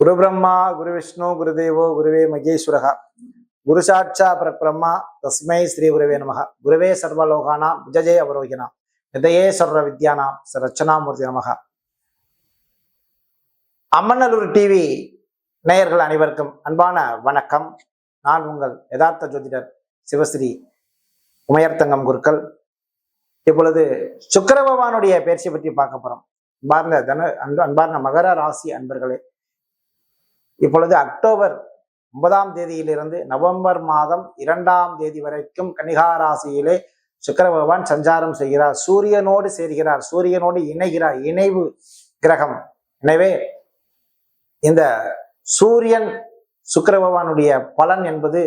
குரு பிரம்மா குரு விஷ்ணு குருதேவோ குருவே மகேஸ்வரகா. குரு சாட்சா பிரபிரம்மா தஸ்மை ஸ்ரீ குருவே நமக. குருவே சர்வலோகானா விஜஜே அவரோகினா ஹிருதயே சர்வ வித்யானாம் ச ரச்சனாமூர்த்தி நமக. அம்மநல்லூர் டிவி நேயர்கள் அனைவருக்கும் அன்பான வணக்கம். நான் உங்கள் யதார்த்த ஜோதிடர் சிவஸ்ரீ உமையர்த்தங்கம் குருக்கள். இப்பொழுது சுக்கிர பகவானுடைய பயிற்சியை பற்றி பார்க்க போறோம். அன்பார்ந்த தன அன்பு அன்பார்ந்த மகர ராசி அன்பர்களே இப்பொழுது அக்டோபர் ஒன்பதாம் தேதியிலிருந்து நவம்பர் மாதம் இரண்டாம் தேதி வரைக்கும் கன்னிகாராசியிலே ராசியிலே பகவான் சஞ்சாரம் செய்கிறார். சூரியனோடு சேர்கிறார். சூரியனோடு இணைகிறார். இணைவு கிரகம். எனவே இந்த சூரியன் சுக்கர பகவானுடைய பலன் என்பது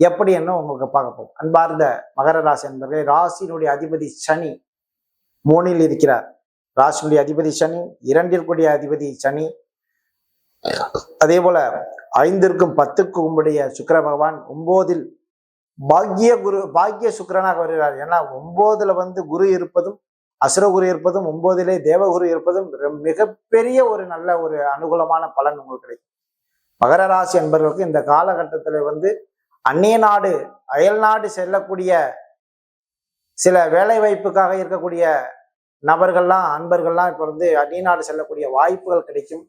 எப்படி என்ன உங்களுக்கு பார்ப்போம் அன்பார்ந்த மகர ராசி என்பர்களே ராசியினுடைய அதிபதி சனி மூணில் இருக்கிறார். ராசியினுடைய அதிபதி சனி இரண்டிற்குடைய அதிபதி சனி அதே போல ஐந்திற்கும் பத்துக்கும் உடைய சுக்கர பகவான் ஒன்பதில் பாக்கிய குரு பாக்கிய சுக்கிரனாக வருகிறார். ஏன்னா ஒன்பதுல வந்து குரு இருப்பதும் அசுரகுரு இருப்பதும் ஒன்பதிலே தேவகுரு இருப்பதும் மிகப்பெரிய ஒரு நல்ல ஒரு அனுகூலமான பலன் உங்களுக்கு கிடைக்கும். மகர ராசி என்பவர்களுக்கு இந்த காலகட்டத்துல வந்து அந்நிய நாடு அயல் நாடு செல்லக்கூடிய சில வேலை வாய்ப்புக்காக இருக்கக்கூடிய நபர்கள்லாம் அன்பர்கள்லாம் இப்போ வந்து அந்நிய நாடு செல்லக்கூடிய வாய்ப்புகள் கிடைக்கும்.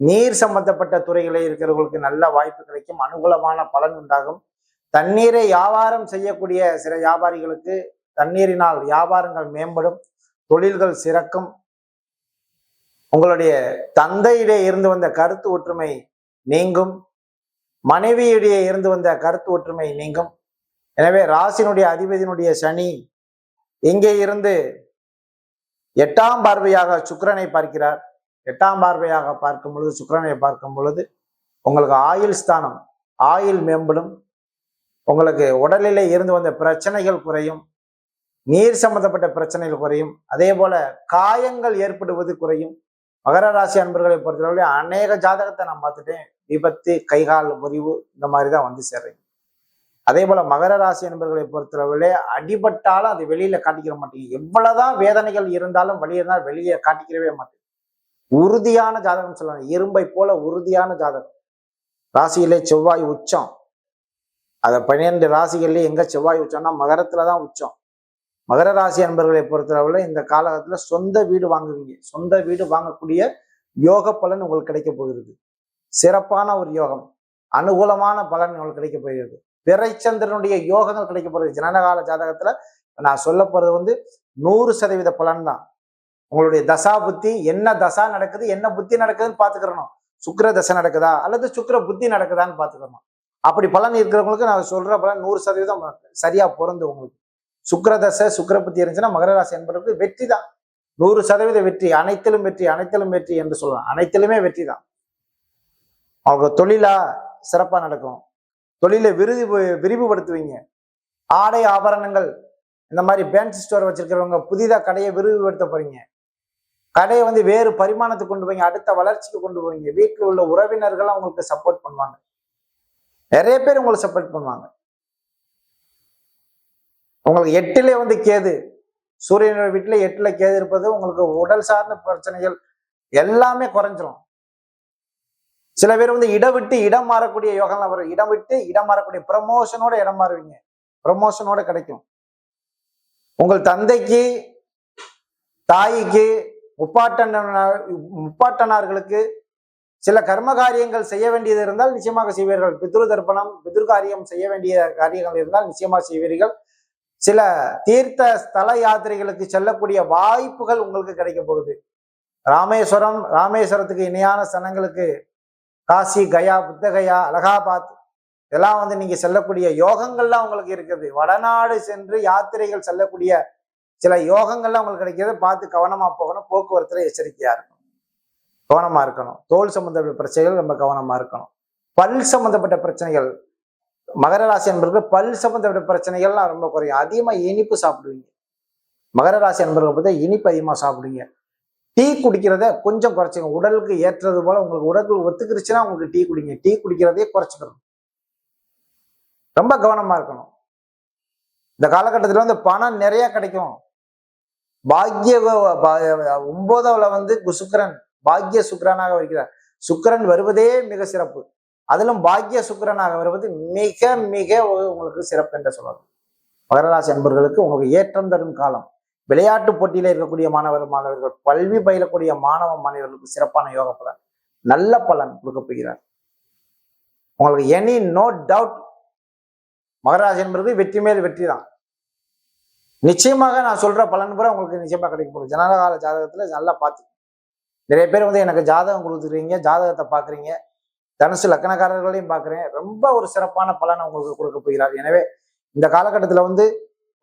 நீர் சம்பந்தப்பட்ட துறைகளில் இருக்கிறவர்களுக்கு நல்ல வாய்ப்பு கிடைக்கும். அனுகூலமான பலன் உண்டாகும். தண்ணீரை வியாபாரம் செய்யக்கூடிய சில வியாபாரிகளுக்கு தண்ணீரினால் வியாபாரங்கள் மேம்படும். தொழில்கள் சிறக்கும். உங்களுடைய தந்தையிடையே இருந்து வந்த கருத்து ஒற்றுமை நீங்கும். மனைவியிடையே இருந்து வந்த கருத்து ஒற்றுமை நீங்கும். எனவே ராசினுடைய அதிபதியினுடைய சனி இங்கே இருந்து எட்டாம் பார்வையாக சுக்கரனை பார்க்கிறார். எட்டாம் பார்வையாக பார்க்கும் பொழுது சுக்கரனை பார்க்கும் பொழுது உங்களுக்கு ஆயுள் ஸ்தானம் ஆயுள் மேம்படும். உங்களுக்கு உடலிலே இருந்து வந்த பிரச்சனைகள் குறையும். நீர் சம்பந்தப்பட்ட பிரச்சனைகள் குறையும். அதே போல காயங்கள் ஏற்படுவது குறையும். மகர ராசி அன்பர்களை பொறுத்தவரை அநேக ஜாதகத்தை நான் பார்த்துட்டேன். விபத்து கைகால் முறிவு இந்த மாதிரி தான் வந்து சேர்றீங்க. அதே போல மகர ராசி அன்பர்களை பொறுத்தளவிலே அடிபட்டாலும் அதை வெளியில காட்டிக்கிற மாட்டீங்க. எவ்வளவுதான் வேதனைகள் இருந்தாலும் வழி இருந்தால் வெளியே காட்டிக்கிறவே மாட்டேங்குது உறுதியான ஜாதகம் சொல்லலாம் இரும்பை போல உறுதியான ஜாதகம். ராசியிலே செவ்வாய் உச்சம். அதை பன்னிரெண்டு ராசிகள்லேயே எங்க செவ்வாய் உச்சம்னா மகரத்துல தான் உச்சம். மகர ராசி அன்பர்களை பொறுத்தளவுல இந்த காலகட்டத்துல சொந்த வீடு வாங்குவீங்க. சொந்த வீடு வாங்கக்கூடிய யோக பலன் உங்களுக்கு கிடைக்க போகிறது. சிறப்பான ஒரு யோகம். அனுகூலமான பலன் உங்களுக்கு கிடைக்க போகிறது. பிறைச்சந்திரனுடைய யோகங்கள் கிடைக்க போகிறது. ஜனனகால ஜாதகத்துல நான் சொல்ல போறது வந்து நூறு சதவீத பலன் தான். உங்களுடைய தசா புத்தி என்ன தசா நடக்குது என்ன புத்தி நடக்குதுன்னு பார்த்துக்கிறணும். சுக்கர தசை நடக்குதா? அல்லது சுக்கிர புத்தி நடக்குதான்னு பார்த்துக்கணும் அப்படி பலன் இருக்கிறவங்களுக்கு நான் சொல்ற பலன் நூறு சதவீதம் சரியா பொருந்து உங்களுக்கு. சுக்கர தசை சுக்கர புத்தி இருந்துச்சுன்னா மகர ராசி என்பதற்கு வெற்றி தான். நூறு சதவீத வெற்றி அனைத்திலும் வெற்றி அனைத்திலும் வெற்றி என்று சொல்லலாம். அனைத்திலுமே வெற்றி தான். அவங்க தொழிலா சிறப்பா நடக்கும். தொழிலை விருதி விரிவுபடுத்துவீங்க. ஆடை ஆபரணங்கள் இந்த மாதிரி பேன்சி ஸ்டோர் வச்சிருக்கிறவங்க புதிதா கடையை விரிவுபடுத்த போறீங்க. கடையை வந்து வேறு பரிமாணத்துக்கு கொண்டு போவீங்க அடுத்த வளர்ச்சிக்கு கொண்டு போவீங்க வீட்டில் உள்ள உறவினர்கள்லாம் உங்களுக்கு சப்போர்ட் பண்ணுவாங்க. நிறைய பேர் உங்களை சப்போர்ட் பண்ணுவாங்க. உங்களுக்கு எட்டிலே வந்து கேது. சூரியனோட வீட்டில் எட்டில் கேது இருப்பது உங்களுக்கு உடல் சார்ந்த பிரச்சனைகள் எல்லாமே குறைஞ்சிரும். சில பேர் வந்து இடம் விட்டு இடம் மாறக்கூடிய யோகம்லாம் வரும். இடம் விட்டு இடம் மாறக்கூடிய ப்ரமோஷனோட இடம் மாறுவீங்க. ப்ரமோஷனோட கிடைக்கும். உங்கள் தந்தைக்கு தாய்க்கு முப்பாட்டனார் முப்பாட்டனார்களுக்கு சில கர்ம காரியங்கள் செய்ய வேண்டியது இருந்தால் நிச்சயமாக செய்வீர்கள். பித்ரு தர்ப்பணம் பித்ரு காரியம் செய்ய வேண்டிய காரியங்கள் இருந்தால் நிச்சயமாக செய்வீர்கள். சில தீர்த்த ஸ்தல யாத்திரைகளுக்கு செல்லக்கூடிய வாய்ப்புகள் உங்களுக்கு கிடைக்க போகுது. ராமேஸ்வரம் ராமேஸ்வரத்துக்கு இணையான ஸ்தலங்களுக்கு காசி கயா புத்தகயா அலகாபாத் இதெல்லாம் வந்து நீங்க செல்லக்கூடிய யோகங்கள்லாம் உங்களுக்கு இருக்குது. வடநாடு சென்று யாத்திரைகள் செல்லக்கூடிய சில யோகங்கள்லாம் உங்களுக்கு கிடைக்கிறது பார்த்து கவனமா போகணும். போக்குவரத்துல எச்சரிக்கையா இருக்கணும். கவனமா இருக்கணும். தோல் சம்மந்தப்பட்ட பிரச்சனைகள் ரொம்ப கவனமா இருக்கணும். பல் சம்மந்தப்பட்ட பிரச்சனைகள் மகர ராசி என்பவர்கள் பல் சம்மந்தப்பட்ட பிரச்சனைகள்லாம் ரொம்ப குறையும். அதிகமா இனிப்பு சாப்பிடுவீங்க. மகர ராசி என்பவர்கள் பார்த்தா இனிப்பு அதிகமா சாப்பிடுவீங்க. டீ குடிக்கிறத கொஞ்சம் குறைச்சிங்க உடலுக்கு ஏற்றது போல உங்களுக்கு உடலுக்கு ஒத்துக்கிருச்சுன்னா உங்களுக்கு டீ குடிங்க. டீ குடிக்கிறதே குறைச்சிக்கணும். ரொம்ப கவனமா இருக்கணும். இந்த காலகட்டத்தில் வந்து பணம் நிறைய கிடைக்கும். பாக்கிய ஒன்பதாவில் வந்து சுக்கிரன் பாக்கிய சுக்கரனாக வருகிறார். சுக்கிரன் வருவதே மிக சிறப்பு. அதிலும் பாக்கிய சுக்கிரனாக வருவது மிக மிக உங்களுக்கு சிறப்பு என்று சொல்லலாம் மகரராசி அன்பர்களுக்கு உங்களுக்கு ஏற்றம் தரும் காலம். விளையாட்டு போட்டியில் இருக்கக்கூடிய மாணவர் மாணவர்கள் கல்வி பயிலக்கூடிய மாணவ மாணவர்களுக்கு சிறப்பான யோக பலன் நல்ல பலன் கொடுக்க போகிறார். உங்களுக்கு எனி நோ டவுட் மகராசி என்பது வெற்றி மேல் வெற்றி தான் நிச்சயமாக நான் சொல்ற பலன் கூட உங்களுக்கு நிச்சயமா கிடைக்க போகுது. ஜனகால ஜாதகத்துல நல்லா பார்த்து நிறைய பேர் வந்து எனக்கு ஜாதகம் கொடுத்துருக்கீங்க ஜாதகத்தை பாக்குறீங்க. தனுசு லக்கணக்காரர்களையும் பார்க்குறேன் ரொம்ப ஒரு சிறப்பான பலனை உங்களுக்கு கொடுக்க போகிறார். எனவே இந்த காலகட்டத்தில் வந்து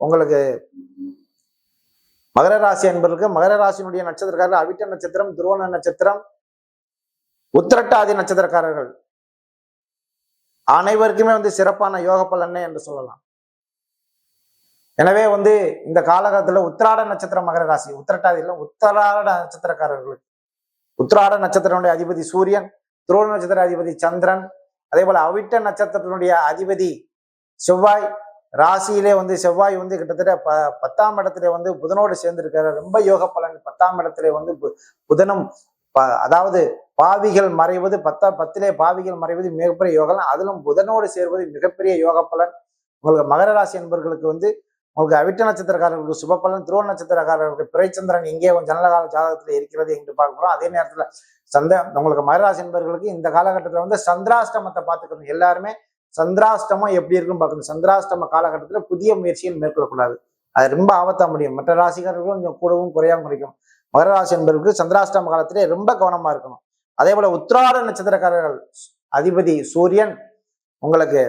உங்களுக்கு மகர ராசி என்பதற்கு மகர ராசியினுடைய நட்சத்திரக்காரர்கள் அவிட்ட நட்சத்திரம் துருவண நட்சத்திரம் உத்திரட்டாதி நட்சத்திரக்காரர்கள். அனைவருக்குமே வந்து சிறப்பான யோக பலன் என்று சொல்லலாம். எனவே வந்து இந்த காலகட்டத்தில் உத்திராட நட்சத்திரம் மகர ராசி உத்திரட்டாதியில் உத்திராட நட்சத்திரக்காரர்களுக்கு. உத்திராட நட்சத்திரனுடைய அதிபதி சூரியன் துரோண நட்சத்திர அதிபதி சந்திரன் அதே போல அவிட்ட நட்சத்திரத்தினுடைய அதிபதி செவ்வாய். ராசியிலே வந்து செவ்வாய் வந்து கிட்டத்தட்ட ப பத்தாம் இடத்துல வந்து புதனோடு சேர்ந்திருக்கிற ரொம்ப யோக பலன் பத்தாம் இடத்துல வந்து பு- புதனும் ப- அதாவது பாவிகள் மறைவது பத்தா பத்திலே பாவிகள் மறைவது மிகப்பெரிய யோகம் அதிலும் புதனோடு சேர்வது மிகப்பெரிய யோக பலன் உங்களுக்கு மகர ராசி என்பவர்களுக்கு வந்து உங்களுக்கு அவிட்ட நட்சத்திரக்காரர்களுக்கு சுப பலன் துருவ நட்சத்திரக்காரர்களுக்கு பிறைச்சந்திரன் எங்கே ஜனலகால ஜாதகத்தில் இருக்கிறது என்று பார்க்க போறோம். அதே நேரத்தில் சந்த உங்களுக்கு மகராசி என்பவர்களுக்கு இந்த காலகட்டத்தில் வந்து சந்திராஷ்டமத்தை பார்த்துக்கணும். எல்லாருமே சந்திராஷ்டமம் எப்படி இருக்குன்னு பார்க்கணும். சந்திராஷ்டம காலகட்டத்தில் புதிய முயற்சிகள் மேற்கொள்ளக்கூடாது. அது ரொம்ப ஆபத்தா முடியும். மற்ற ராசிக்காரர்களும் கொஞ்சம் கூடவும் குறையாம குறைக்கும். மகர ராசி என்பவர்களுக்கு சந்திராஷ்டம காலத்திலே ரொம்ப கவனமா இருக்கணும். அதே போல உத்திராட நட்சத்திரக்காரர்கள் அதிபதி சூரியன் உங்களுக்கு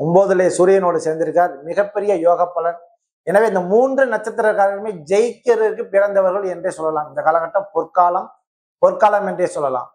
ஒன்பதுல சூரியனோடு சேர்ந்திருக்கார். மிகப்பெரிய யோக பலன் எனவே இந்த மூன்று நட்சத்திரக்காரர்களுமே ஜெயிக்கிறதுக்கு பிறந்தவர்கள் என்றே சொல்லலாம். இந்த காலகட்டம் பொற்காலம் பொற்காலம் என்றே சொல்லலாம்.